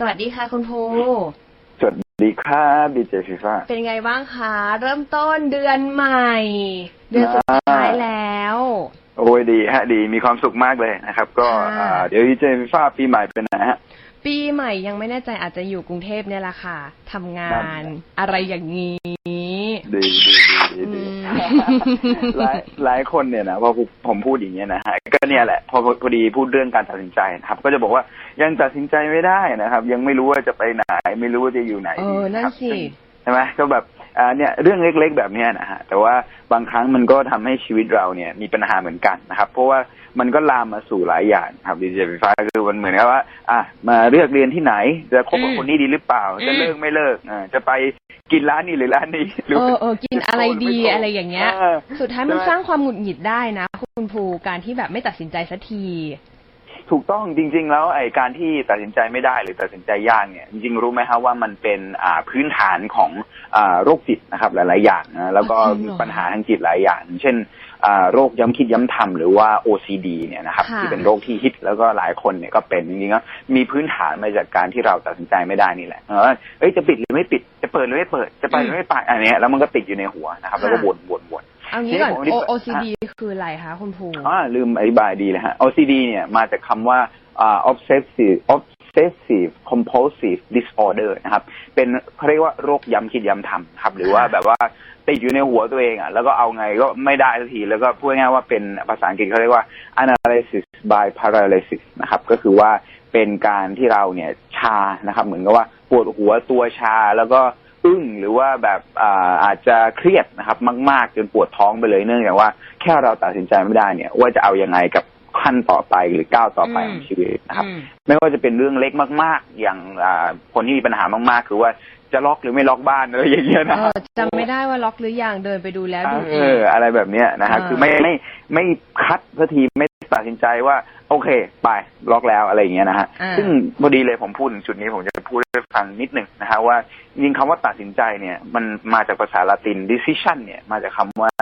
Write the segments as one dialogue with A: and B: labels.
A: สวัสดีค่ะคุณภู
B: สวัสดีครับดีเจฟีฟ่า
A: เป็นไงบ้างคะเริ่มต้นเดือนใหม่ เดือนสุดท้ายแล้ว
B: โอ้ยดีฮะ ดีมีความสุขมากเลยนะครับ ก็
A: ค่ะ
B: อ่าเดี๋ยวดีเจฟีฟ่าปีใหม่เป็นไหนฮะ
A: ปีใหม่ยังไม่แน่ใจอาจจะอยู่กรุงเทพเนี่ยแหละค่ะทำงา
B: นั่
A: น
B: น
A: อะไรอย่างนี้
B: ดีดีดีดีดี
A: อืม
B: หลายหลายคนเนี่ยนะพอผมพูดอย่างเงี้ยนะฮะก็เนี่ยแหละพอพอดีพูดเรื่องการตัดสินใจนะครับ ก็จะบอกว่ายังตัดสินใจไม่ได้นะครับ ยังไม่รู้ว่าจะไปไหน ไม่รู้ว่าจะอยู่ไหน
A: เออนั่น
B: ครับ
A: สิ
B: ซึ่งใช่ไหมก็แบบ อ่าเนี่ยเรื่องเล็กๆแบบเนี้ยนะฮะแต่ว่าบางครั้งมันก็ทำให้ชีวิตเราเนี่ยมีปัญหาเหมือนกันนะครับ เพราะว่ามันก็ลามมาสู่หลายอย่างครับดีเจไฟฟ้าคือมันเหมือนกับว่า อะมาเลือกเรียนที่ไหน จะคบกับ
A: อืม
B: คนนี้ดีหรือเปล่า จะ
A: อืม
B: เลิกไม่เลิกอ่าจะไปกินร้านนี้หรือร้านนี้หรื
A: เออเออกินอะไรดีอะไรอย่างเงี้ย
B: ออ
A: สุดท้ายมัน
B: ใช่ไหม
A: สร้างความหงุดหงิดได้นะ คุณภูการที่แบบไม่ตัดสินใจสักที
B: ถูกต้องจริง ๆ แล้วไอ้การที่ตัดสินใจไม่ได้หรือตัดสินใจยากเนี่ยจริงๆรู้ไหมครับว่ามันเป็นอ่าพื้นฐานของอ่าโรคจิตนะครับหลาย ๆ อย่างนะแล้วก็
A: อ๋อจริงเหรอ
B: ปัญหาทางจิตหลายอย่างอย่าง เช่นอ่าโรคย้ำคิดย้ำทำหรือว่า OCD เนี่ยนะครับ
A: ค่ะ
B: ที่เป็นโรคที่ฮิตแล้วก็หลายคนเนี่ยก็เป็นจริงๆก็มีพื้นฐานมาจากการที่เราตัดสินใจไม่ได้นี่แหละเออเอ้ยจะปิดหรือไม่ปิดจะเปิดหรือไม่เปิดจะไปหรือไม่ไปอันเนี้ยแล้วมันก็ติดอยู่ในหัวนะครับแล้วก็วนวนวน
A: เอางี้ก่อน
B: ที่ผมที่
A: O- OCD คืออะไรคะคุณภู
B: อ่าลืมอธิบายดีเลยฮะ OCD เนี่ยมาจากคำว่าอ่า obsessive obsessive compulsive disorder นะครับ เป็นเขาเรียกว่าโรคย้ำคิดย้ำทำครับ หรือว่าแบบว่าติดอยู่ในหัวตัวเองอะ แล้วก็เอาไงก็ไม่ได้สักที แล้วก็พูดง่ายๆว่าเป็นภาษาอังกฤษเขาเรียกว่า analysis by paralysis นะครับ ก็คือว่าเป็นการที่เราเนี่ยชานะครับ เหมือนกับว่าปวดหัวตัวชาแล้วก็ อึ้งหรือว่าแบบอ่าอาจจะเครียดนะครับ มาก ๆ จนปวดท้องไปเลยเนื่องจากว่าแค่เราตัดสินใจไม่ได้เนี่ย ว่าจะเอายังไงกับขั้นต่อไปหรือก้าวต่อไป
A: อืม
B: ของชีวิตนะครับ
A: อืม
B: ไม่ว่าจะเป็นเรื่องเล็กมาก ๆ อย่างอ่าคนที่มีปัญหามากๆ คือว่าจะล็อกหรือไม่ล็อกบ้านอะไรอย่างเงี้ยนะ
A: เออจำไม่ได้ว่าล็อกหรือยังเดินไปดูแล้วดู
B: เอ
A: อี
B: อกอะไรแบบเนี้ยนะฮะ
A: อ่า
B: คือไม่ไม่ไม่คัดสักทีไม่ ตัดสินใจว่า โอเค ไปล็อกแล้วอะไรอย่างเงี้ยนะฮะ
A: อ่า
B: ซึ่งพอดีเลยผมพูดถึงจุดนี้ผมจะพูดให้ฟังนิดหนึ่งนะฮะว่าจริงๆคำว่าตัดสินใจเนี่ย มันมาจากภาษาละติน decision เนี่ย มาจากคำว่า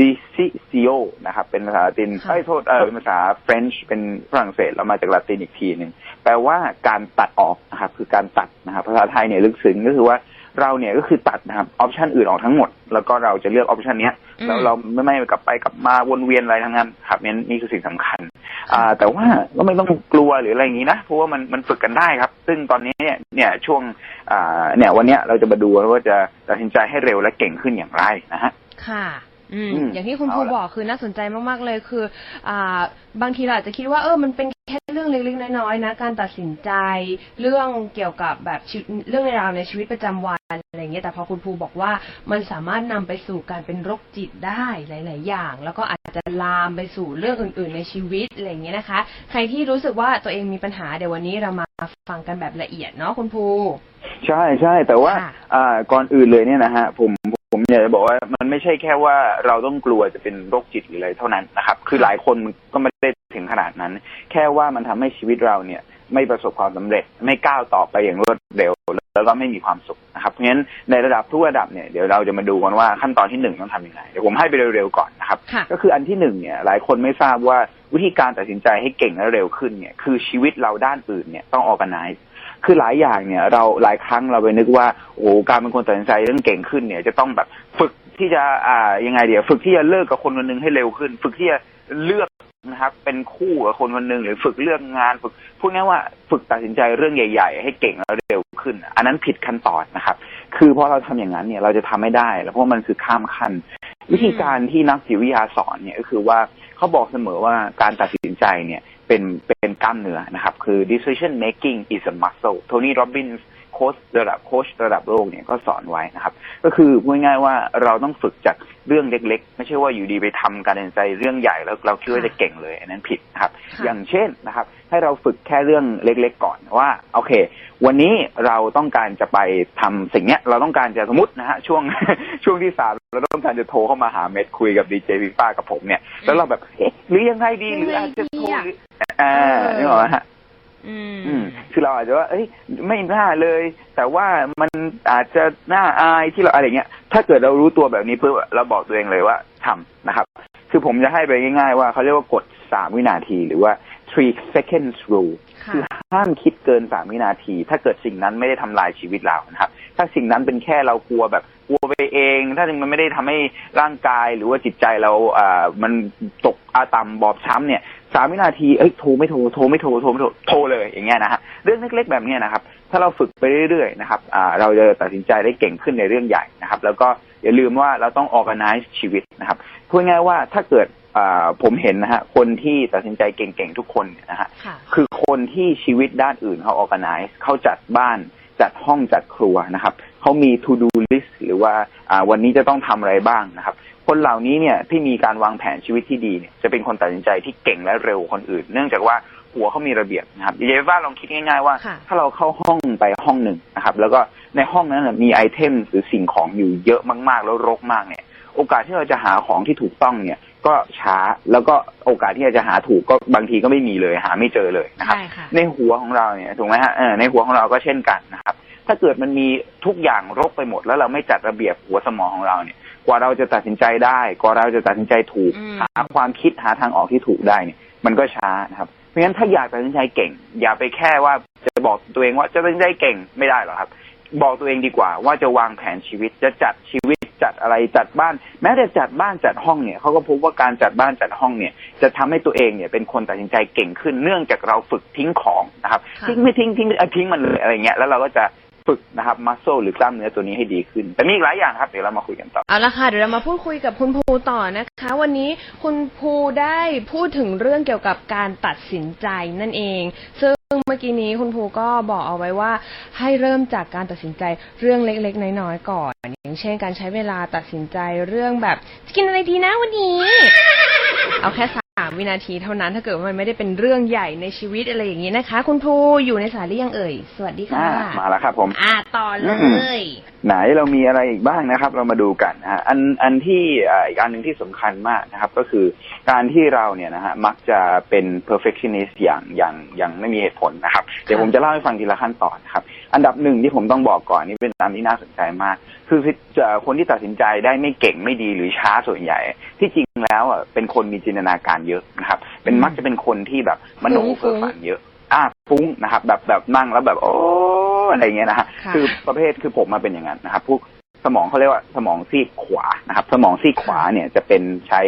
B: decisio นะครับ เป็นภาษาละติน
A: ค่ะ
B: เอ้ยโทษเออเป็นภาษา French เป็นฝรั่งเศสแล้วมาจากละตินอีกทีหนึ่งแปลว่าการตัดออกนะครับคือการตัดนะครับภาษาไทยเนี่ยลึกซึ้งก็คือว่า เราเนี่ยก็คือตัดนะครับออปชันอื่นออกทั้งหมด แล้วก็เราจะเลือกออปชันเนี้ย
A: อืม
B: แล้วเราไม่ไม่กลับไปกลับมาวนเวียนอะไรทั้งนั้นครับนี่นี่คือสิ่งสำคัญ อ่า แต่ว่าก็ไม่ต้องกลัวหรืออะไรอย่างนี้นะเพราะว่ามันมันฝึกกันได้ครับ ซึ่งตอนนี้เนี่ยเนี่ยช่วงอ่าเนี่ยวันเนี้ยเราจะมาดูว่าจะตัดสินใจให้เร็วและเก่งขึ้นอย่างไรนะฮะ
A: ค่ะ อืม
B: อืม
A: อย่างที่คุณ
B: เอา
A: ภู
B: ละ
A: บอกคือน่าสนใจมากๆเลยคือ อ่า บางทีเราอาจจะคิดว่าเออมันเป็นแค่เรื่องเล็กๆน้อยๆนะ การตัดสินใจ เรื่องเกี่ยวกับแบบชีวิตเรื่องราวในชีวิตประจำวันอะไรอย่างเงี้ยแต่พอคุณภูบอกว่ามันสามารถนำไปสู่การเป็นโรคจิตได้หลาย ๆ อย่าง แล้วก็อาจจะลามไปสู่เรื่องอื่น ๆ ในชีวิตอะไรอย่างเงี้ยนะคะ ใครที่รู้สึกว่าตัวเองมีปัญหาเดี๋ยววันนี้เรามาฟังกันแบบละเอียดเนาะคุณภู
B: ใช่ใช่แต่ว่า
A: ค่ะ
B: อ่าก่อนอื่นเลยเนี่ยนะฮะผม ผมอยากจะบอกว่ามันไม่ใช่แค่ว่าเราต้องกลัวจะเป็นโรคจิตหรืออะไรเท่านั้นนะครับ คือหลายคนมันก็ไม่ได้ถึงขนาดนั้น แค่ว่ามันทำให้ชีวิตเราเนี่ย ไม่ประสบความสำเร็จ ไม่ก้าวต่อไปอย่างรวดเร็ว แล้วก็ไม่มีความสุขนะครับ เพราะฉะนั้นในระดับทุกระดับเนี่ยเดี๋ยวเราจะมาดูกันว่าขั้นตอนที่หนึ่งต้องทำยังไงเดี๋ยวผมให้ไปเร็วๆก่อนนะครับ
A: ค่ะ
B: ก็คืออันที่หนึ่งเนี่ย หลายคนไม่ทราบว่าวิธีการตัดสินใจให้เก่งและเร็วขึ้นเนี่ย คือชีวิตเราด้านอื่นเนี่ยต้องออกกันไน คือหลายอย่างเนี่ย เราหลายครั้งเราไปนึกว่าโอ้โหการเป็นคนตัดสินใจเรื่องเก่งขึ้นเนี่ย จะต้องแบบฝึกที่จะอ่ายังไงเดี๋ยวฝึกที่จะเลิกกับคนคนหนึงให้เร็วขึ้น ฝึกที่จะเลือกนะครับ เป็นคู่กับคนคนหนึ่งหรือฝึกเลือกงาน ฝึกพูดง่ายว่าฝึกตัดสินใจเรื่องใหญ่ ๆ ให้เก่งและเร็วขึ้น อันนั้นผิดขั้นตอนนะครับ คือพอเราทำอย่างนั้นเนี่ยเราจะทำไม่ได้ แล้วเพราะมันคือข้ามขั้น วิธีการที่นักจิตวิทยาสอนเนี่ยก็คือว่า เขาบอกเสมอว่าการตัดสินใจเนี่ยเป็นเป็นกล้ามเนื้อนะครับ คือ decision making is a muscle โทนี่โรบินส์โค้ชระดับโค้ชระดับโลกเนี่ยก็สอนไว้นะครับ ก็คือพูดง่ายๆว่าเราต้องฝึกจากเรื่องเล็กๆ ไม่ใช่ว่าอยู่ดีไปทำการตัดสินใจเรื่องใหญ่แล้วเราคิดว่าจะเก่งเลยอันนั้นผิดนะครับ
A: ค่ะ
B: อย่างเช่นนะครับ ให้เราฝึกแค่เรื่องเล็กๆก่อนว่าโอเค วันนี้เราต้องการจะไปทำสิ่งเนี้ยเราต้องการจะสมมตินะฮะช่วงช่วงที่สาม เราต้องการจะโทรเข้ามาหาเม็ดคุยกับดีเจฟีฟ้ากับผมเนี่ย แล้วเราแบบเอ๊ะหรือยังไงดีหรืออาจจะโทรหรืออ่า
A: เออ
B: นึกออกไหมฮะ
A: อืม
B: อืมคือเราอาจจะว่าเอ้ย ไม่น่าเลย แต่ว่ามันอาจจะน่าอายที่เราอะไรเงี้ย ถ้าเกิดเรารู้ตัวแบบนี้เพื่อเราบอกตัวเองเลยว่าทำนะครับ คือผมจะให้ไปง่าย ๆ ว่าเขาเรียกว่ากฎสามวินาทีหรือว่า three seconds rule
A: ค่ะ
B: อห้ามคิดเกินสามวินาที ถ้าเกิดสิ่งนั้นไม่ได้ทำลายชีวิตเรานะครับ ถ้าสิ่งนั้นเป็นแค่เรากลัวแบบกลัวไปเอง ถ้ามันไม่ได้ทำให้ร่างกายหรือว่าจิตใจเราอ่ามันตกอาต่ำบอบช้ำเนี่ยสามวินาทีเอ้ยโทรไม่โทรโทรไม่โทรโทรไม่โทรโทรเลยอย่างเงี้ยนะฮะเรื่องเล็กๆแบบเนี้ยนะครับ ถ้าเราฝึกไปเรื่อยๆนะครับอ่าเราจะตัดสินใจได้เก่งขึ้นในเรื่องใหญ่นะครับ แล้วก็อย่าลืมว่าเราต้อง organize ชีวิตนะครับพูดง่ายว่าถ้าเกิด ผมเห็นนะฮะคนที่ตัดสินใจเก่งๆทุกคนเนี่ยนะฮะ
A: ค่ะ
B: คือคนที่ชีวิตด้านอื่นเขา organize เขาจัดบ้านจัดห้องจัดครัวนะครับเขามี to do list หรือว่าอ่าวันนี้จะต้องทำอะไรบ้างนะครับ คนเหล่านี้เนี่ยที่มีการวางแผนชีวิตที่ดีเนี่ยจะเป็นคนตัดสินใจที่เก่งและเร็วกว่าคนอื่น เนื่องจากว่าหัวเขามีระเบียบนะครับเยว่าลองคิดง่าย ๆ ว่า
A: ค่ะ
B: ถ้าเราเข้าห้องไปห้องหนึ่งนะครับ แล้วก็ในห้องนั้นนะมีไอเทมหรือสิ่งของอยู่เยอะมากๆ แล้วรกมากเนี่ย โอกาสที่เราจะหาของที่ถูกต้องเนี่ย ก็ช้าแล้วก็โอกาสที่เราจะหาถูกก็บางทีก็ไม่มีเลยหาไม่เจอเลยนะครับ
A: ใช่ค่ะ
B: ในหัวของเราเนี่ยถูกไหมฮะเออในหัวของเราก็เช่นกันนะครับ ถ้าเกิดมันมีทุกอย่างรกไปหมด แล้วเราไม่จัดระเบียบหัวสมองของเราเนี่ย กว่าเราจะตัดสินใจได้ กว่าเราจะตัดสินใจถูก
A: อืม
B: หาความคิดหาทางออกที่ถูกได้เนี่ยมันก็ช้านะครับเพราะฉะนั้นถ้าอยากตัดสินใจเก่ง อย่าไปแค่ว่าจะบอกตัวเองว่าจะตัดสินใจเก่งไม่ได้หรอกครับ บอกตัวเองดีกว่าว่าจะวางแผนชีวิตจะจัดชีวิต จัดอะไรจัดบ้าน แม้แต่จัดบ้านจัดห้องเนี่ยเขาก็พบว่าการจัดบ้านจัดห้องเนี่ย จะทำให้ตัวเองเนี่ยเป็นคนตัดสินใจเก่งขึ้นเนื่องจากเราฝึกทิ้งของนะครับ
A: ค่ะ
B: ทิ้งไม่ทิ้งทิ้งเอ่อทิ้งมันเลยอะไรเงี้ยแล้วเราก็จะฝึกนะครับมัสโซหรือกล้ามเนื้อตัวนี้ให้ดีขึ้น แต่มีอีกหลายอย่างครับ เดี๋ยวเรามาคุยกันต่อ
A: เอาละค่ะ เดี๋ยวเรามาพูดคุยกับคุณภูต่อนะคะ วันนี้คุณภูได้พูดถึงเรื่องเกี่ยวกับการตัดสินใจนั่นเอง ซึ่ง เมื่อกี้นี้คุณภูก็บอกเอาไว้ว่าให้เริ่มจากการตัดสินใจเรื่องเล็กๆ น้อยๆก่อน อย่างเช่น การใช้เวลาตัดสินใจเรื่องแบบจะกินอะไรดีนะวันนี้ เอาแค่ สามวินาทีเท่านั้นถ้าเกิดว่ามันไม่ได้เป็นเรื่องใหญ่ในชีวิตอะไรอย่างนี้นะคะ คุณภูอยู่ในสายหรือยังเอ่ย สวัสดีค่ะ
B: อ่ามาแล้วครับผม
A: อ่าต่อเลย
B: ไหนเรามีอะไรอีกบ้างนะครับ เรามาดูกันนะฮะอันอันที่อ่าอีกอันหนึ่งที่สำคัญมากนะครับ ก็คือการที่เราเนี่ยนะฮะมักจะเป็น perfectionist อย่างอย่างอย่างไม่มีเหตุผลนะครับ เดี๋ยวผมจะเล่าให้ฟังทีละขั้นตอนนะครับ อันดับหนึ่งที่ผมต้องบอกก่อนนี่เป็นอันที่น่าสนใจมาก คือจะคนที่ตัดสินใจได้ไม่เก่งไม่ดีหรือช้าส่วนใหญ่ที่จริง แล้วอะเป็นคนมีจินตนาการเยอะนะครับ เป็น
A: อืม
B: มักจะเป็นคนที่แบบมโน
A: ฟุ้
B: เพ้องฝันเยอะอ่าฟุ้งนะครับ แบบแบบนั่งแล้วแบบโอ้อะไรเงี้ยนะฮะ
A: ค่ะ
B: คือประเภทคือผมมาเป็นอย่างนั้นนะครับพวก สมองเขาเรียกว่าสมองซีกขวานะครับ สมองซีกขวาเนี่ยจะเป็นใช้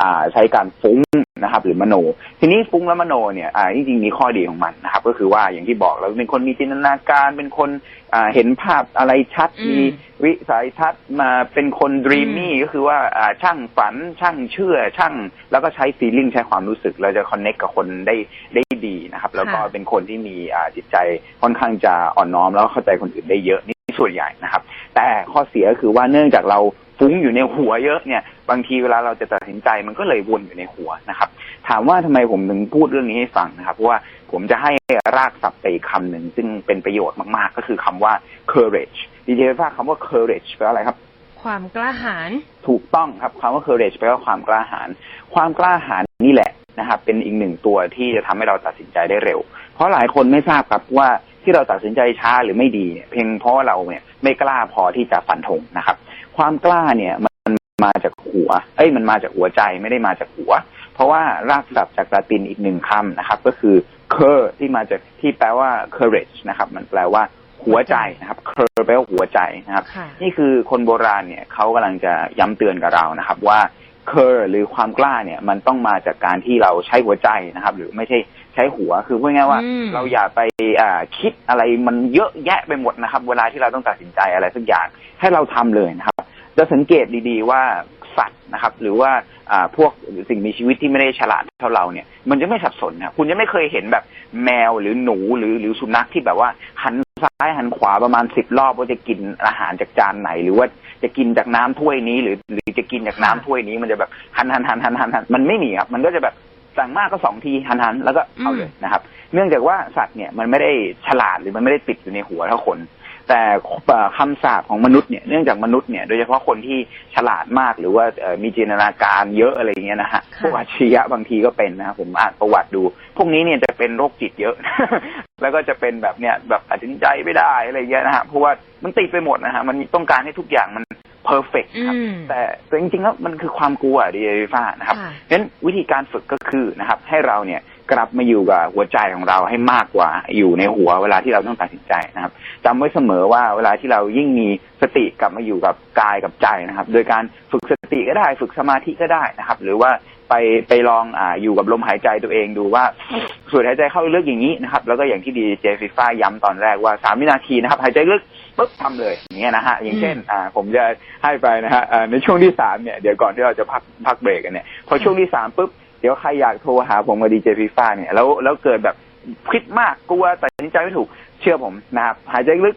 B: อ่าใช้การฟุ้งนะครับ หรือมโน ทีนี้ฟุ้งและมโนเนี่ยอ่าจริงๆมีข้อดีของมันนะครับ ก็คือว่าอย่างที่บอกเราเป็นคนมีจินตนาการ เป็นคนอ่าเห็นภาพอะไรชัด
A: อืม
B: มีวิสัยทัศน์มาเป็นคนดรีมมี่ก็คือว่าอ่าช่างฝันช่างเชื่อช่าง แล้วก็ใช้ฟีลลิ่งใช้ความรู้สึกเราจะคอนเน็กกับคนได้ได้ดีนะครับ แล้วก็
A: ค่ะ
B: เป็นคนที่มีอ่าจิตใจค่อนข้างจะอ่อนน้อมแล้วก็เข้าใจคนอื่นได้เยอะนี่ ส่วนใหญ่นะครับ แต่ข้อเสียก็คือว่าเนื่องจากเราฟุ้งอยู่ในหัวเยอะเนี่ย บางทีเวลาเราจะตัดสินใจมันก็เลยวนอยู่ในหัวนะครับ ถามว่าทำไมผมถึงพูดเรื่องนี้ให้ฟังนะครับ เพราะว่าผมจะให้รากศัพท์ไปอีกคำหนึ่งซึ่งเป็นประโยชน์มาก ๆ ก็คือคำว่า courage ดีเจว่าคำว่า courage แปลว่าอะไรครับ
A: ความกล้าหาญ
B: ถูกต้องครับคำว่า courage แปลว่าความกล้าหาญความกล้าหาญนี่แหละนะครับ เป็นอีกหนึ่งตัวที่จะทำให้เราตัดสินใจได้เร็ว เพราะหลายคนไม่ทราบครับว่า ที่เราตัดสินใจช้าหรือไม่ดีเนี่ยเพียงเพราะว่าเราเนี่ยไม่กล้าพอที่จะฟันธงนะครับ ความกล้าเนี่ยมันมาจากหัว เอ้ยมันมาจากหัวใจไม่ได้มาจากหัว เพราะว่ารากศัพท์จากลาตินอีกหนึ่งคำนะครับ ก็คือ cur ที่มาจากที่แปลว่า courage นะครับ มันแปลว่าหัวใจนะครับ cur แปลว่าหัวใจนะครับ
A: ค่ะ
B: นี่คือคนโบราณเนี่ยเขากำลังจะย้ำเตือนกับเรานะครับว่าเคอร์หรือความกล้าเนี่ยมันต้องมาจากการที่เราใช้หัวใจนะครับ หรือไม่ใช่ ใช้หัวคือพูดง่ายๆว่า
A: อืม
B: เราอย่าไปอ่าคิดอะไรมันเยอะแยะไปหมดนะครับ เวลาที่เราต้องตัดสินใจอะไรสักอย่างให้เราทำเลยนะครับจะสังเกตดีๆว่าสัตว์นะครับ หรือว่าอ่าพวกสิ่งมีชีวิตที่ไม่ได้ฉลาดเท่าเราเนี่ย มันจะไม่สับสนนะคุณจะไม่เคยเห็นแบบแมวหรือหนูหรือหรือสุนัขที่แบบว่าหันซ้ายหันขวาประมาณสิบรอบว่าจะกินอาหารจากจานไหน หรือว่าจะกินจากน้ำถ้วยนี้หรือ หรือจะกินจากน้ำถ้วยนี้มันจะแบบหันหันหันหันหันหันมันไม่มีครับมันก็จะแบบ สั่งมากก็สองทีหันหันแล้วก็เอาเลยนะครับ เนื่องจากว่าสัตว์เนี่ยมันไม่ได้ฉลาดหรือมันไม่ได้ติดอยู่ในหัวเท่าคน แต่เอ่อคำสาปของมนุษย์เนี่ยเนื่องจากมนุษย์เนี่ยโดยเฉพาะคนที่ฉลาดมากหรือว่าเอ่อมีจินตนาการเยอะอะไรอย่างเงี้ยนะฮะ
A: ค่ะ
B: พวกอัจฉริยะบางทีก็เป็นนะครับผมอ่านประวัติดู พวกนี้เนี่ยจะเป็นโรคจิตเยอะ แล้วก็จะเป็นแบบเนี่ยแบบตัดสินใจไม่ได้อะไรเงี้ยนะฮะเพราะว่ามันติดไปหมดนะฮะมันต้องการให้ทุกอย่างมัน เพอร์เฟกครับ
A: อืม
B: แต่แต่จริงๆแล้วมันคือความกลัวดีเอฟ้านะครับ
A: ค่ะ
B: เพราะฉะนั้นวิธีการฝึกก็คือนะครับ ให้เราเนี่ยกลับมาอยู่กับหัวใจของเราให้มากกว่า อยู่ในหัวเวลาที่เราต้องตัดสินใจนะครับจำไว้เสมอว่าเวลาที่เรายิ่งมีสติกลับมาอยู่กับกายกับใจนะครับ โดยการฝึกสติก็ได้ ฝึกสมาธิก็ได้นะครับ หรือว่า ไปไปลองอ่าอยู่กับลมหายใจตัวเองดูว่าสูดหายใจเข้าลึกอย่างนี้นะครับ แล้วก็อย่างที่ดีเจฟิฟ้าย้ำตอนแรกว่าสามวินาทีนะครับ หายใจลึกปุ๊บทำเลยอย่างเงี้ยนะฮะอย่างเช่นอ่าผมจะให้ไปนะฮะอ่าในช่วงที่สามเนี่ยเดี๋ยวก่อนที่เราจะพักพักเบรกกันเนี่ยพอช่วงที่สามปุ๊บเดี๋ยวใครอยากโทรหาผมกับดีเจฟีฟ้าเนี่ยแล้วแล้วเกิดแบบคิดมากกลัวตัดสินใจไม่ถูกเชื่อผมนะครับหายใจลึกปุ๊บ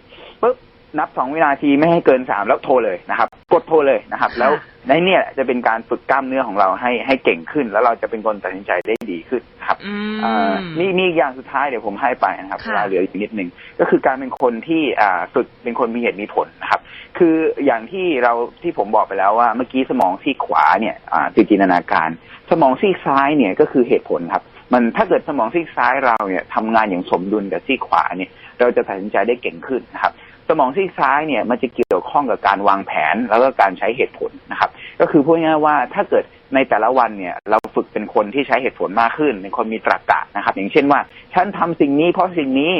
B: นับสองวินาทีไม่ให้เกินสามแล้วโทรเลยนะครับ กดโทรเลยนะครับ แล้วในเนี่ยจะเป็นการฝึกกล้ามเนื้อของเราให้ให้เก่งขึ้น แล้วเราจะเป็นคนตัดสินใจได้ดีขึ้นนะครับ
A: อื
B: อ่ามมีมีอีกอย่างสุดท้ายเดี๋ยวผมให้ไปนะครับ
A: ค่ะ
B: เวลาเหลืออีกนิดนึงก็คือการเป็นคนที่อ่าฝึกเป็นคนมีเหตุมีผลนะครับ คืออย่างที่เราที่ผมบอกไปแล้วว่าเมื่อกี้สมองซีกขวาเนี่ยอ่าคือจินตนาการ สมองซีกซ้ายเนี่ยก็คือเหตุผลครับมันถ้าเกิดสมองซีกซ้ายเราเนี่ยทำงานอย่างสมดุลกับซีกขวาเนี่ย เราจะตัดสินใจได้เก่งขึ้นนะครับ สมองซีกซ้ายเนี่ยมันจะเกี่ยวข้องกับการวางแผนแล้วก็การใช้เหตุผลนะครับ ก็คือพูดง่ายๆว่าถ้าเกิดในแต่ละวันเนี่ยเราฝึกเป็นคนที่ใช้เหตุผลมากขึ้น เป็นคนมีตรรกะนะครับ อย่างเช่นว่า ฉันทำสิ่งนี้เพราะสิ่งนี้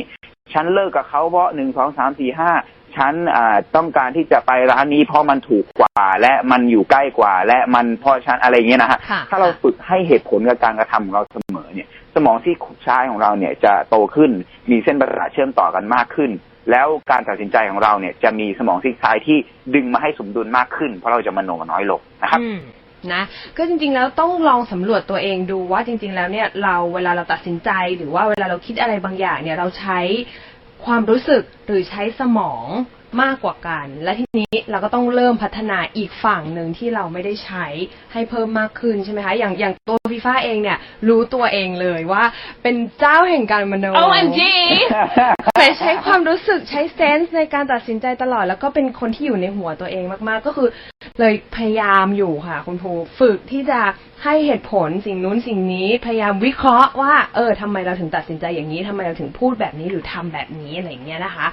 B: ฉันเลิกกับเขาเพราะหนึ่งสองสามสี่ห้าฉันอ่าต้องการที่จะไปร้านนี้เพราะมันถูกกว่า และมันอยู่ใกล้กว่า และมันเพราะฉันอะไรอย่างเงี้ยนะฮะ
A: ค่ะ
B: ถ้าเราฝึกให้เหตุผลกับการกระทำของเราเสมอเนี่ย สมองที่ซ้ายของเราเนี่ยจะโตขึ้นมีเส้นประสาทเชื่อมต่อกันมากขึ้น แล้วการตัดสินใจของเราเนี่ยจะมีสมองซีกซ้ายที่ดึงมาให้สมดุลมากขึ้น เพราะเราจะมโนน้อยลงนะครับ
A: นะก็จริงๆแล้วต้องลองสำรวจตัวเองดูว่าจริง ๆ แล้วเนี่ยเราเวลาเราตัดสินใจหรือว่าเวลาเราคิดอะไรบางอย่างเนี่ยเราใช้ความรู้สึกหรือใช้สมอง มากกว่ากัน และทีนี้เราก็ต้องเริ่มพัฒนาอีกฝั่งหนึ่งที่เราไม่ได้ใช้ให้เพิ่มมากขึ้นใช่ไหมคะ อย่างอย่างตัวฟีฟ่าเองเนี่ย รู้ตัวเองเลยว่า เป็นเจ้าแห่งการมโน
C: OMG
A: แต่ใช้ความรู้สึกใช้เซนส์ในการตัดสินใจตลอด แล้วก็เป็นคนที่อยู่ในหัวตัวเองมากๆ ก็คือ เลยพยายามอยู่ค่ะ คุณครูฝึกที่จะให้เหตุผลสิ่งนู้นสิ่งนี้พยายามวิเคราะห์ว่า เออทำไมเราถึงตัดสินใจอย่างนี้ทำไมเราถึงพูดแบบนี้หรือทำแบบนี้อะไรอย่างเงี้ยนะคะ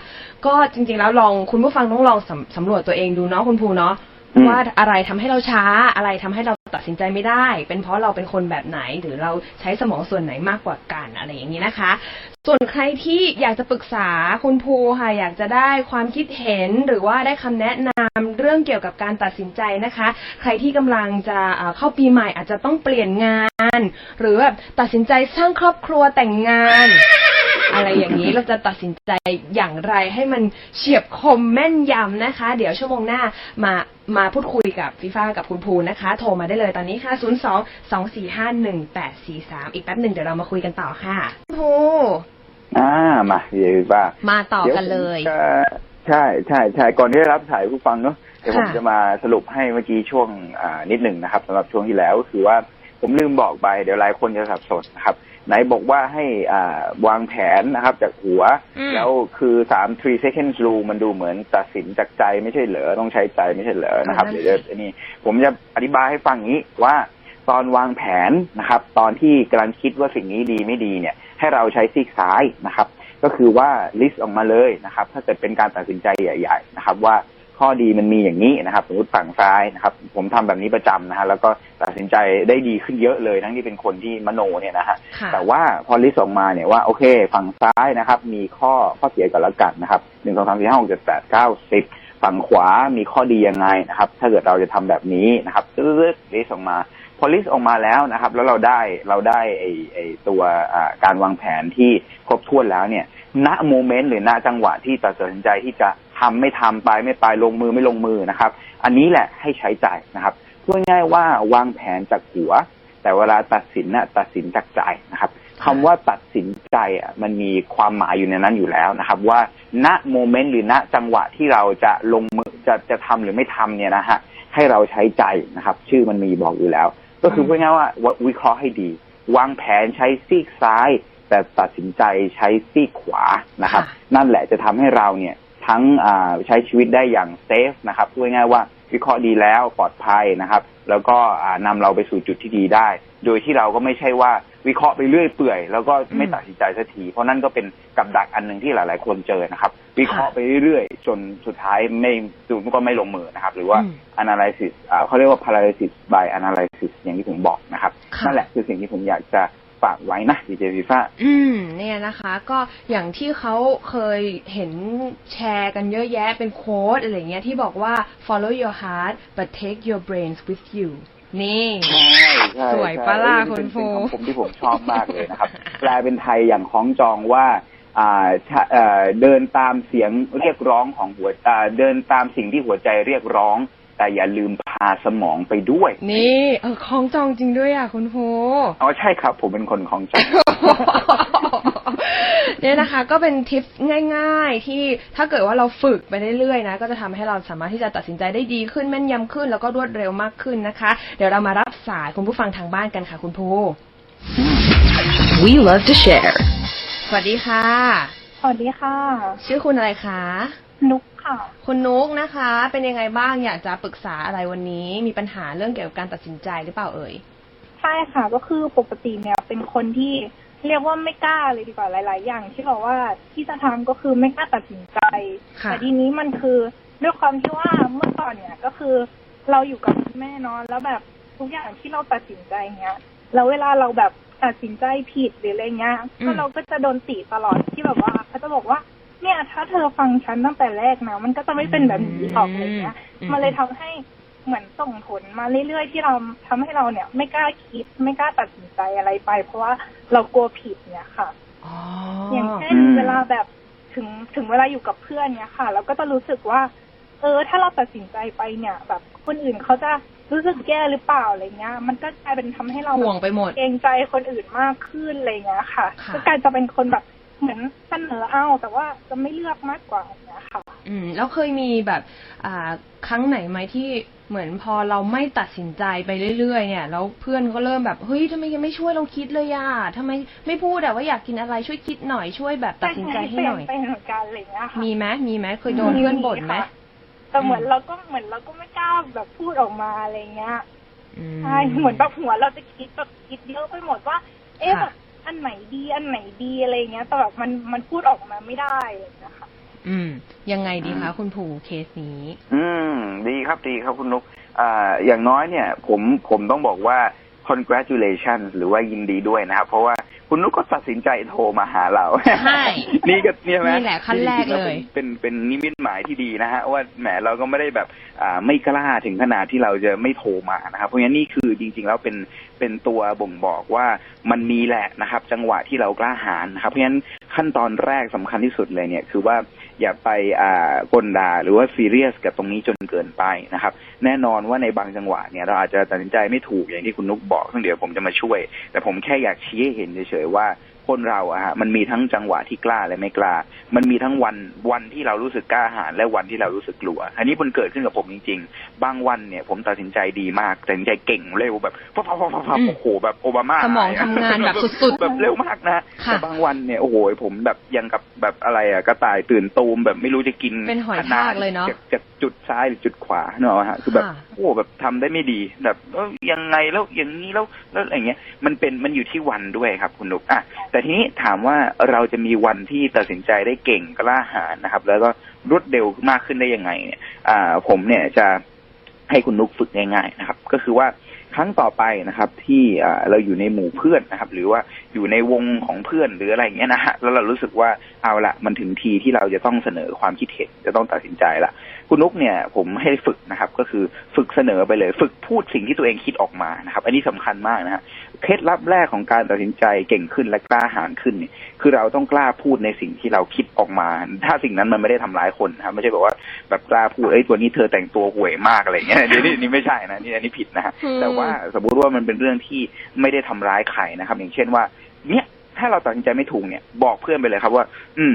A: ก็จริง ๆ แล้วลองคุณผู้ฟังต้องลองสำสำรวจตัวเองดูเนาะคุณครูเนาะ
B: อืม
A: ว่าอะไรทำให้เราช้าอะไรทำให้เราตั ดสินใจไม่ได้ เป็นเพราะเราเป็นคนแบบไหน หรือเราใช้สมองส่วนไหนมากกว่ากันอะไรอย่างนี้นะคะ ส่วนใครที่อยากจะปรึกษาคุณภูค่ะอยากจะได้ความคิดเห็นหรือว่าได้คำแนะนำเรื่องเกี่ยวกับการตัดสินใจนะคะ ใครที่กำลังจะเอ่อเข้าปีใหม่อาจจะต้องเปลี่ยนงาน หรือแบบตัดสินใจสร้างครอบครัวแต่งงาน อะไรอย่างนี้เราจะตัดสินใจอย่างไรให้มันเฉียบคมแม่นยำนะคะ เดี๋ยวชั่วโมงหน้ามามาพูดคุยกับฟีฟ่ากับคุณภูนะคะ โทรมาได้เลยตอนนี้ค่ะ 0 2 2 4 5 1 8 4 3 อีกแป๊บหนึ่งเดี๋ยวเรามาคุยกันต่อค่ะคุณภู
B: อ่ามาเดี๋ยวว่า
C: มาต่อกันเลย
B: ดี๋วผมจะใช่ใช่ใช่ก่อนที่จะรับสายผู้ฟังเนาะเดี๋ยวผม
A: ค่ะ
B: จะมาสรุปให้เมื่อกี้ช่วงอ่านิดหนึ่งนะครับสำหรับช่วงที่แล้วก็คือว่าผมลืมบอกไปเดี๋ยวหลายคนจะสับสนนะครับ ไหนบอกว่าให้อ่าวางแผนนะครับ จากหัว
C: อืม
B: แล้วคือสาม three seconds rule มันดูเหมือนตัดสินจากใจไม่ใช่เหรอต้องใช้ใจไม่ใช่เหรอนะครับ
A: นั่นสิ
B: เดี๋ยวอันนี้ผมจะอธิบายให้ฟังอย่างนี้ว่าตอนวางแผนนะครับ ตอนที่กำลังคิดว่าสิ่งนี้ดีไม่ดีเนี่ย ให้เราใช้ซีกซ้ายนะครับ ก็คือว่าลิสต์ออกมาเลยนะครับ ถ้าเกิดเป็นการตัดสินใจใหญ่ ๆ นะครับว่า ข้อดีมันมีอย่างนี้นะครับสมมติฝั่งซ้ายนะครับ ผมทำแบบนี้ประจำนะฮะแล้วก็ตัดสินใจได้ดีขึ้นเยอะเลย ทั้งที่เป็นคนที่มโนเนี่ยนะฮะ
A: ค่ะ
B: แต่ว่าพอลิสต์ออกมาเนี่ยว่าโอเค ฝั่งซ้ายนะครับ มีข้อข้อเสียก่อนละกันนะครับหนึ่งสองสามสี่ห้าหกเจ็ดแปดเก้าสิบฝั่งขวามีข้อดียังไงนะครับ ถ้าเกิดเราจะทำแบบนี้นะครับตึ๊ดลิสต์ออกมา พอลิสต์ออกมาแล้วนะครับ แล้วเราได้เราได้ไอไอตัวการวางแผนที่ครบถ้วนแล้วเนี่ย ณโมเมนต์หรือณจังหวะที่ตัดสินใจที่จะทำไม่ทำไปไม่ไปลงมือไม่ลงมือนะครับ อันนี้แหละให้ใช้ใจนะครับพูดง่ายว่าวางแผนจากหัว แต่เวลาตัดสินน่ะตัดสินจากใจนะครับคำว่าตัดสินใจอะมันมีความหมายอยู่ในนั้นอยู่แล้วนะครับ ว่าณโมเมนต์หรือณจังหวะที่เราจะลงมือจะจะทำหรือไม่ทำเนี่ยนะฮะให้เราใช้ใจนะครับ ชื่อมันมีบอกอยู่แล้ว ก็คือพูดง่ายๆว่าวิเคราะห์ให้ดี วางแผนใช้ซีกซ้าย แต่ตัดสินใจใช้ซีกขวานะครับ
A: ค่ะ
B: นั่นแหละจะทำให้เราเนี่ยทั้งอ่าใช้ชีวิตได้อย่างเซฟนะครับพูดง่ายๆว่า วิเคราะห์ดีแล้วปลอดภัยนะครับ แล้วก็อ่านำเราไปสู่จุดที่ดีได้ โดยที่เราก็ไม่ใช่ว่าวิเคราะห์ไปเรื่อยเปื่อย แล้วก็ไม่
A: อืม
B: ตัดสินใจสักที เพราะนั่นก็เป็นกับดักอันหนึ่งที่หลาย ๆ คนเจอนะครับ วิเคราะห์ไปเรื่อยๆ จนสุดท้ายไม่สุดก็ไม่ลงมือนะครับ หรือว่า
A: อืม
B: analysis อ่าเขาเรียกว่า paralysis by analysis อย่างที่ผมบอกนะครับ
A: ค่ะ
B: นั่นแหละคือสิ่งที่ผมอยากจะ ฝากไว้นะดีเจฟีฟ่า
A: อืม เนี่ยนะคะ ก็อย่างที่เขาเคยเห็นแชร์กันเยอะแยะเป็นโค้ดอะไรเงี้ยที่บอกว่า follow your heart but take your brains with you นี่
B: ใช่ใช่
A: สวยปะล่ะ
B: ใช่
A: คุณ
B: เป็น
A: ฟู
B: เป็นคำผมที่ผมชอบมากเลยนะครับ แปลเป็นไทยอย่างคล้องจองว่าอ่าถ้าเอ่อเดินตามเสียงเรียกร้องของหัวอ่าเดินตามสิ่งที่หัวใจเรียกร้อง แต่อย่าลืมพาสมองไปด้วย
A: นี่ เออคล้องจองจริงด้วยอะคุณโฟ
B: อ๋อใช่ครับ ผมเป็นคนของจอง
A: เนี่ยนะคะก็เป็นทิปง่าย ๆ ที่ถ้าเกิดว่าเราฝึกไปเรื่อยๆนะก็จะทำให้เราสามารถที่จะตัดสินใจได้ดีขึ้นแม่นยำขึ้น แล้วก็รวดเร็วมากขึ้นนะคะ เดี๋ยวเรามารับสายคุณผู้ฟังทางบ้านกันค่ะ คุณภู
C: We love to share.
A: สวัสดีค่ะ
D: สวัสดีค่ะ
A: ชื่อคุณอะไรคะ
D: นุก ค่ะ
A: คุณนุกนะคะ เป็นยังไงบ้างอยากจะปรึกษาอะไรวันนี้ มีปัญหาเรื่องเกี่ยวกับการตัดสินใจหรือเปล่าเอ่ย
D: ใช่ค่ะ ก็คือปกติเนี่ยเป็นคนที่เรียกว่าไม่กล้าเลยดีกว่าหลาย ๆ อย่าง ที่บอกว่าที่จะทำก็คือไม่กล้าตัดสินใจ
A: ค่ะ
D: แต่ทีนี้มันคือด้วยความที่ว่าเมื่อก่อนเนี่ยก็คือเราอยู่กับคุณแม่เนอนแล้วแบบทุกอย่างที่เราตัดสินใจเงี้ยแล้วเวลาเราแบบตัดสินใจผิดหรืออะไรเงี้ยก็เราก็จะโดนติตลอดที่แบบว่าเขาจะบอกว่า เนี่ย ถ้าเธอฟังฉันตั้งแต่แรกนะมันก็จะไม่เป็นแบบนี้หรอกอะไรเงี้ย
A: อืม
D: มันเลยทำให้เหมือนส่งผลมาเรื่อยๆที่เราทำให้เราเนี่ย ไม่กล้าคิดไม่กล้าตัดสินใจอะไรไป เพราะว่าเรากลัวผิดเนี่ยค่ะ
A: อ๋อ
D: อย่างเช่น
B: อืม
D: เวลาแบบถึงถึงเวลาอยู่กับเพื่อนเนี่ยค่ะ เราก็จะรู้สึกว่า เออ ถ้าเราตัดสินใจไปเนี่ย แบบคนอื่นเขาจะรู้สึกแย่หรือเปล่าอะไรเงี้ย มันก็กลายเป็นทำให้เรา
A: ห่วงไปหมด
D: เกรงใจคนอื่นมากขึ้นอะไรเงี้ยค่ะ
A: ค่ะ
D: ก็กลายจะเป็นคนแบบ เหมือนเสนอเอาแต่ว่าจะไม่เลือกมากกว่าอย่างเงี้ยค่ะ
A: อืม แล้วเคยมีแบบอ่าครั้งไหนไหมที่เหมือนพอเราไม่ตัดสินใจไปเรื่อยๆ เนี่ยแล้วเพื่อนก็เริ่มแบบเฮ้ยทำไมยังไม่ช่วยเราคิดเลยอะทำไมไม่พูดอะว่าอยากกินอะไรช่วยคิดหน่อยช่วยแบบตัดสินใจให้หน่อย
D: เป็นเหมือนกันอะไรเงี้ยค่ะ
A: มีไหมมีไหมเคยโดนเพื่อนบ่นไหม
D: ค่ะแต่เหมือน
A: อืม
D: เราก็เหมือนเราก็ไม่กล้าแบบพูดออกมาอะไรเงี้ย
A: อื
D: ใช่เหมือนแบบหัวเราจะคิดแบบคิดเยอะไปหมดว่า เอ๊ะ
A: ค่ะ
D: แบบ อันไหนดีอันไหนดีอะไรเงี้ยแต่แบบมันมันพูดออกมาไม่ได้อะไรเงี้ยค่ะ
A: อืม ยังไงดีคะคุณผูเคสนี้
B: อืม ดีครับดีครับคุณนุกอ่า อย่างน้อยเนี่ย ผมผมต้องบอกว่า congratulations หรือว่ายินดีด้วยนะครับ เพราะว่า คุณนุกก็ตัดสินใจโทรมาหาเรา
A: ใช่
B: นี่ก็เนี่ยไหม
A: นี่แหละขั้นแรกเลย
B: เป็นเป็นเป็นนิมิตหมายที่ดีนะฮะว่าแหมเราก็ไม่ได้แบบอ่าไม่กล้าถึงขนาดที่เราจะไม่โทรมานะครับ เพราะฉะนั้นนี่คือจริง ๆ แล้วเป็นเป็นตัวบ่งบอกว่ามันมีแหละนะครับ จังหวะที่เรากล้าหาญนะครับเพราะฉะนั้นขั้นตอนแรกสำคัญที่สุดเลยเนี่ยคือว่า อย่าไปอ่ากลด่าหรือว่าซีเรียสกับตรงนี้จนเกินไปนะครับ แน่นอนว่าในบางจังหวะเนี่ยเราอาจจะตัดสินใจไม่ถูกอย่างที่คุณนุกบอกซึ่งเดี๋ยวผมจะมาช่วย แต่ผมแค่อยากชี้ให้เห็นเฉยๆว่า คนเราอะฮะมันมีทั้งจังหวะที่กล้าและไม่กล้า มันมีทั้งวันวันที่เรารู้สึกกล้าหาญและวันที่เรารู้สึกกลัว อันนี้มันเกิดขึ้นกับผมจริง ๆ บางวันเนี่ย ผมตัดสินใจดีมากตัดสินใจเก่งเร็วแบบพับพับพับพับ
A: อืม
B: โอ้โหแบบโอบามา
A: สมองทำงานแบบสุดๆ
B: แบบเร็วมากนะ
A: ค่ะ
B: แต่บางวันเนี่ยโอ้โหผมแบบยังกับแบบอะไรอะกระต่ายตื่นตูมแบบไม่รู้จะกิน
A: เป็นหอยทากเลยเนาะ
B: จะจะจุดซ้ายหรือจุดขวาเนกอะฮะคือแบบ
A: ค่ะ
B: โอ้แบบทำได้ไม่ดีแบบเอ้ยยังไงแล้วอย่างนี้แล้วแล้วอะไรเงี้ยมันเป็นมันอยู่ที่วันด้วยครับคุณนุกอะแต่ทีนี้ถามว่าเราจะมีวันที่ตัดสินใจได้เก่งกล้าหาญนะครับ แล้วก็รวดเร็วมากขึ้นได้ยังไงเนี่ยอ่าผมเนี่ยจะให้คุณนุกฝึกง่ายๆนะครับ ก็คือว่า ครั้งต่อไปนะครับ ที่อ่าเราอยู่ในหมู่เพื่อนนะครับ หรือว่าอยู่ในวงของเพื่อนหรืออะไรอย่างเงี้ยนะฮะแล้วเรารู้สึกว่าเอาละมันถึงทีที่เราจะต้องเสนอความคิดเห็นจะต้องตัดสินใจละคุณนุกเนี่ย ผมให้ฝึกนะครับ ก็คือฝึกเสนอไปเลย ฝึกพูดสิ่งที่ตัวเองคิดออกมานะครับ อันนี้สำคัญมากนะฮะเคล็ดลับแรกของการตัดสินใจเก่งขึ้นและกล้าหาญขึ้นเนี่ยคือเราต้องกล้าพูดในสิ่งที่เราคิดออกมา ถ้าสิ่งนั้นมันไม่ได้ทำร้ายคนนะครับไม่ใช่แบบว่าแบบกล้าพูดเอ้ยตัวนี้เธอแต่งตัวห่วยมากอะไรอย่างเงี้ยเดี๋ยวนี้นี่ไม่ใช่นะนี่อันนี้ผิดนะฮะ
A: อืม
B: แต่ว่าสมมุติว่ามันเป็นเรื่องที่ไม่ได้ทำร้ายใครนะครับ อย่างเช่นว่า เนี่ยถ้าเราตัดสินใจไม่ถูกเนี่ย บอกเพื่อนไปเลยครับว่า อืม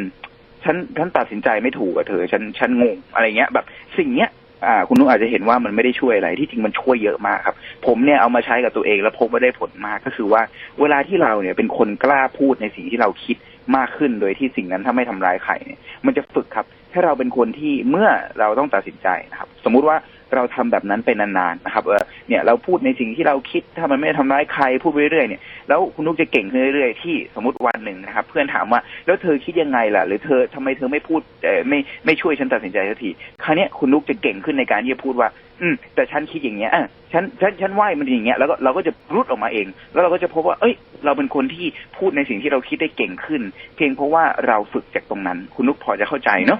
B: ฉันฉันตัดสินใจไม่ถูกกับเธอฉันฉันงงอะไรเงี้ย แบบสิ่งเนี้ยอ่าคุณนุ้อาจจะเห็นว่ามันไม่ได้ช่วยอะไรที่จริงมันช่วยเยอะมากครับ ผมเนี่ยเอามาใช้กับตัวเองแล้วพบว่าได้ผลมากก็คือว่า เวลาที่เราเนี่ยเป็นคนกล้าพูดในสิ่งที่เราคิดมากขึ้นโดยที่สิ่งนั้นถ้าไม่ทำร้ายใครเนี่ยมันจะฝึกครับ ถ้าเราเป็นคนที่เมื่อเราต้องตัดสินใจนะครับสสมมุติว่า เราทำแบบนั้นไปนานๆนะครับเออเนี่ยเราพูดในสิ่งที่เราคิดถ้ามันไม่ได้ทำร้ายใครพูดไปเรื่อยๆเนี่ยแล้วคุณนุกจะเก่งขึ้นเรื่อยๆที่สมมติวันหนึ่งนะครับ เพื่อนถามว่าแล้วเธอคิดยังไงล่ะ หรือเธอทำไมเธอไม่พูดเออไม่ไม่ช่วยฉันตัดสินใจสักทีคราวเนี้ยคุณนุกจะเก่งขึ้นในการที่จะพูดว่า อืม แต่ฉันคิดอย่างเงี้ยอะฉันฉันฉันว่ามันอย่างเงี้ยแล้วก็เราก็จะรุดออกมาเอง แล้วเราก็จะพบว่า เอ้ย เราเป็นคนที่พูดในสิ่งที่เราคิดได้เก่งขึ้น เพียงเพราะว่าเราฝึกจากตรงนั้น คุณนุกพอจะเข้าใจเนาะ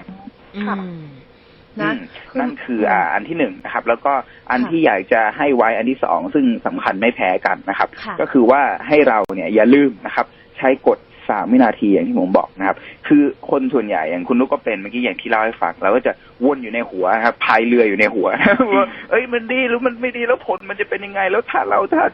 A: อื
D: ค่ะ
A: ม นะ
B: อืมนั่นคืออ่าอันที่หนึ่งนะครับ แล้วก็อันที่อยากจะให้ไว้อันที่สองซึ่งสำคัญไม่แพ้กันนะครับ
A: ค่ะ
B: ก็คือว่าให้เราเนี่ยอย่าลืมนะครับ ใช้กฎสามวินาทีอย่างที่ผมบอกนะครับ คือคนส่วนใหญ่อย่างคุณนุกก็เป็นเมื่อกี้อย่างที่เล่าให้ฟังเราก็จะวนอยู่ในหัวนะครับพายเรืออยู่ในหัวว่าเอ้ยมันดีหรือมันไม่ดีแล้วผลมันจะเป็นยังไง แล้วถ้าเราถ้า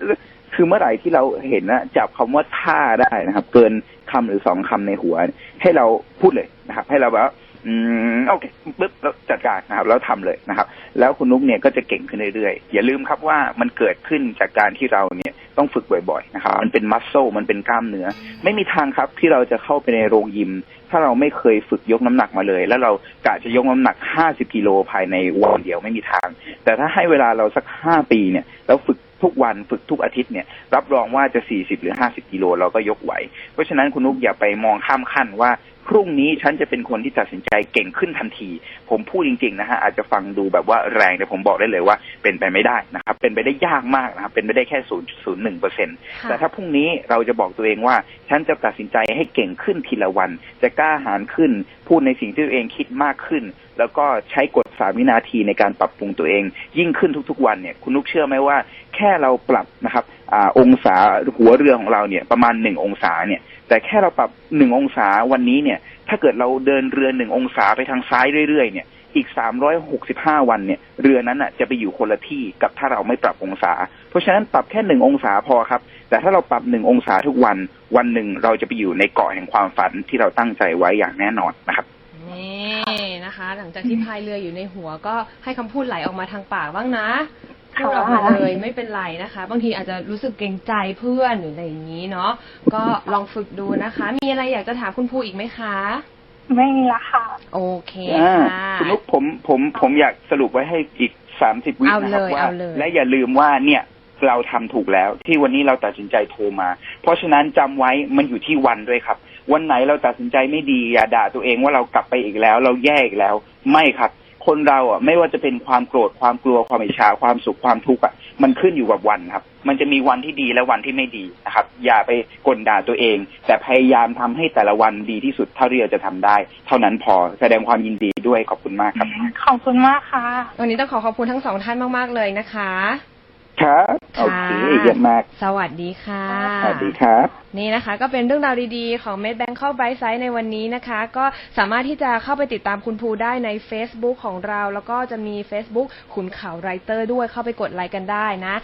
B: คือเมื่อไหร่ที่เราเห็นนะจับคำว่าท่าได้นะครับ เกินคำหรือสองคำในหัว ให้เราพูดเลยนะครับ ให้เราแบบว่า อืมโอเคปึ๊บแล้วจัดการนะครับ แล้วทำเลยนะครับ แล้วคุณนุ๊กเนี่ยก็จะเก่งขึ้นเรื่อยๆอย่าลืมครับว่ามันเกิดขึ้นจากการที่เราเนี่ยต้องฝึกบ่อยๆนะครับ มันเป็นมัสโซมันเป็นกล้ามเนื้อ ไม่มีทางครับที่เราจะเข้าไปในโรงยิม ถ้าเราไม่เคยฝึกยกน้ำหนักมาเลย แล้วเรากะจะยกน้ำหนัก50กิโลภายในวันเดียวไม่มีทาง แต่ถ้าให้เวลาเราสัก5ปีเนี่ยแล้วฝึกทุกวันฝึกทุกอาทิตย์เนี่ยรับรองว่าจะ 40 หรือ 50 กิโลเราก็ยกไหว เพราะฉะนั้นคุณนุ๊กอย่าไปมองข้ามขั้นว่า พรุ่งนี้ฉันจะเป็นคนที่ตัดสินใจเก่งขึ้นทันที ผมพูดจริง ๆ นะฮะอาจจะฟังดูแบบว่าแรงแต่ผมบอกได้เลยว่าเป็นไปไม่ได้นะครับ เป็นไปได้ยากมากนะครับ เป็นไปได้แค่ศูนย์ศูนย์หนึ่งเปอร์เซ็นต์
A: ค่ะ
B: แต่ถ้าพรุ่งนี้เราจะบอกตัวเองว่า ฉันจะตัดสินใจให้เก่งขึ้นทีละวัน จะกล้าหาญขึ้น พูดในสิ่งที่ตัวเองคิดมากขึ้น แล้วก็ใช้กฎสามวินาทีในการปรับปรุงตัวเอง ยิ่งขึ้นทุกๆ วันเนี่ย คุณนุกเชื่อไหมว่า แค่เราปรับนะครับอาองศาหัวเรือของเราเนี่ยประมาณหนึ่งองศาเนี่ย แต่แค่เราปรับหนึ่งองศาวันนี้เนี่ย ถ้าเกิดเราเดินเรือหนึ่งองศาไปทางซ้ายเรื่อยๆเนี่ยอีก 365 วันเนี่ย เรือนั้นอะจะไปอยู่คนละที่กับถ้าเราไม่ปรับองศา เพราะฉะนั้นปรับแค่หนึ่งองศาพอครับ แต่ถ้าเราปรับหนึ่งองศาทุกวัน วันหนึ่งเราจะไปอยู่ในเกาะแห่งความฝันที่เราตั้งใจไว้อย่างแน่นอนนะครับ
A: นี่นะคะ หลังจากที่พายเรืออยู่ในหัวก็ให้คำพูดไหลออกมาทางปากบ้างนะ พูดออกมาเลยไม่เป็นไรนะคะ บางทีอาจจะรู้สึกเกรงใจเพื่อนหรืออะไรอย่างนี้เนาะก็ลองฝึกดูนะคะ มีอะไรอยากจะถามคุณภูอีกไหมคะ
D: ไม่มีละค่ะ
A: โอเค
B: อ่า
A: ค่ะ
B: คุณนุกผมผมผมอยากสรุปไว้ให้อีกสามสิบวิ
A: เอา
B: นะค
A: เล
B: รับ
A: ย
B: ว่า
A: เอาเลย
B: และอย่าลืมว่าเนี่ยเราทำถูกแล้ว ที่วันนี้เราตัดสินใจโทรมา เพราะฉะนั้นจำไว้มันอยู่ที่วันด้วยครับ วันไหนเราตัดสินใจไม่ดีอย่าด่าตัวเองว่าเรากลับไปอีกแล้ว เราแย่อีกแล้ว ไม่ครับ คนเราอะไม่ว่าจะเป็นความโกรธความกลัวความอิจฉาความสุขความทุกข์อะมันขึ้นอยู่กับวันครับ มันจะมีวันที่ดีและวันที่ไม่ดีนะครับ อย่าไปกลด่าตัวเอง แต่พยายามทำให้แต่ละวันดีที่สุดเท่าที่เราจะทำได้ เท่านั้นพอแสดงความยินดีด้วยขอบคุณมากครับ
D: ขอบคุณมากค่ะ
A: วันนี้ต้องขอขอบคุณทั้งสองท่านมากๆเลยนะคะ
B: ครับโอเคเยี่ยมมาก
A: สวัสดีค่ะ
B: สวัสดีครับ
A: นี่นะคะ ก็เป็นเรื่องราวดีๆ ของ Med Bank เข้า Bright Side ในวันนี้นะคะ ก็สามารถที่จะเข้าไปติดตามคุณภูได้ใน Facebook ของเรา แล้วก็จะมี Facebook ขุนเขาไรเตอร์ด้วยเข้าไปกดไลค์กันได้นะ